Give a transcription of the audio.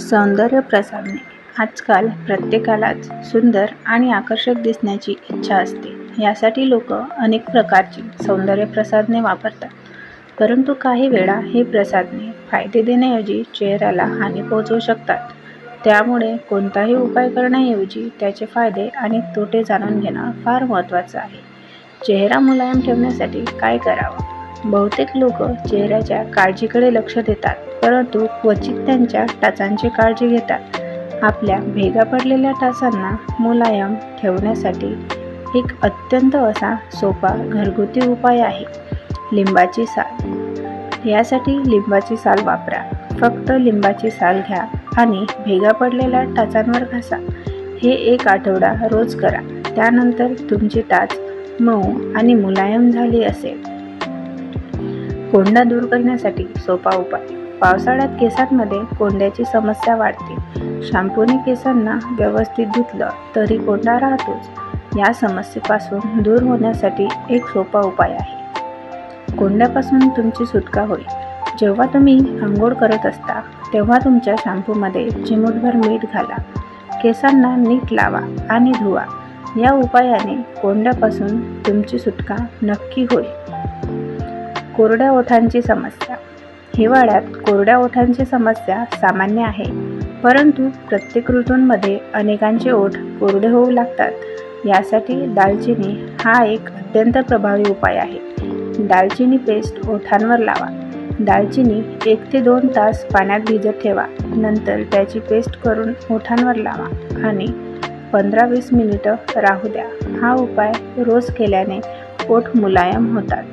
सौंदर्य प्रसाधने आजकाल प्रत्येकालाच सुंदर आणि आकर्षक दिसण्याची इच्छा असते. यासाठी लोक अनेक प्रकारची सौंदर्य प्रसाधने वापरतात. परंतु काही वेळा ही प्रसाधने फायदे देण्याऐवजी चेहऱ्याला हानी पोहोचवू शकतात. त्यामुळे कोणताही उपाय करण्याऐवजी त्याचे फायदे आणि तोटे जाणून घेणं फार महत्त्वाचं आहे. चेहरा मुलायम ठेवण्यासाठी काय करावं? बहुतेक लोक चेहऱ्याच्या काळजीकडे लक्ष देतात परंतु क्वचित त्यांच्या टाचांची काळजी घेतात. आपल्या भेगा पडलेल्या टाचांना मुलायम ठेवण्यासाठी एक अत्यंत असा सोपा घरगुती उपाय आहे. लिंबाची साल. यासाठी लिंबाची साल वापरा. फक्त लिंबाची साल घ्या आणि भेगा पडलेल्या टाचांवर घासा. हे एक आठवडा रोज करा. त्यानंतर तुमची टाच मऊ आणि मुलायम झाली असेल. कोंडा दूर करण्यासाठी सोपा उपाय. पावसाळ्यात केसांमध्ये कोंड्याची समस्या वाढते. शॅम्पूने केसांना व्यवस्थित धुतलं तरी कोंडा राहतोच. या समस्येपासून दूर होण्यासाठी एक सोपा उपाय आहे. कोंड्यापासून तुमची सुटका होईल. जेव्हा तुम्ही आंघोळ करत असता तेव्हा तुमच्या शॅम्पूमध्ये चिमूटभर मीठ घाला. केसांना नीट लावा आणि धुवा. या उपायाने कोंड्यापासून तुमची सुटका नक्की होईल. कोरड्या ओठांची समस्या. हिवाळ्यात कोरड्या ओठांची समस्या सामान्य आहे. परंतु प्रत्येक ऋतूंमध्ये अनेकांचे ओठ कोरडे होऊ लागतात. यासाठी दालचिनी हा एक अत्यंत प्रभावी उपाय आहे. दालचिनी पेस्ट ओठांवर लावा. दालचिनी एक ते दोन तास पाण्यात भिजत ठेवा. नंतर त्याची पेस्ट करून ओठांवर लावा आणि पंधरा वीस मिनिटं राहू द्या. हा उपाय रोज केल्याने ओठ मुलायम होतात.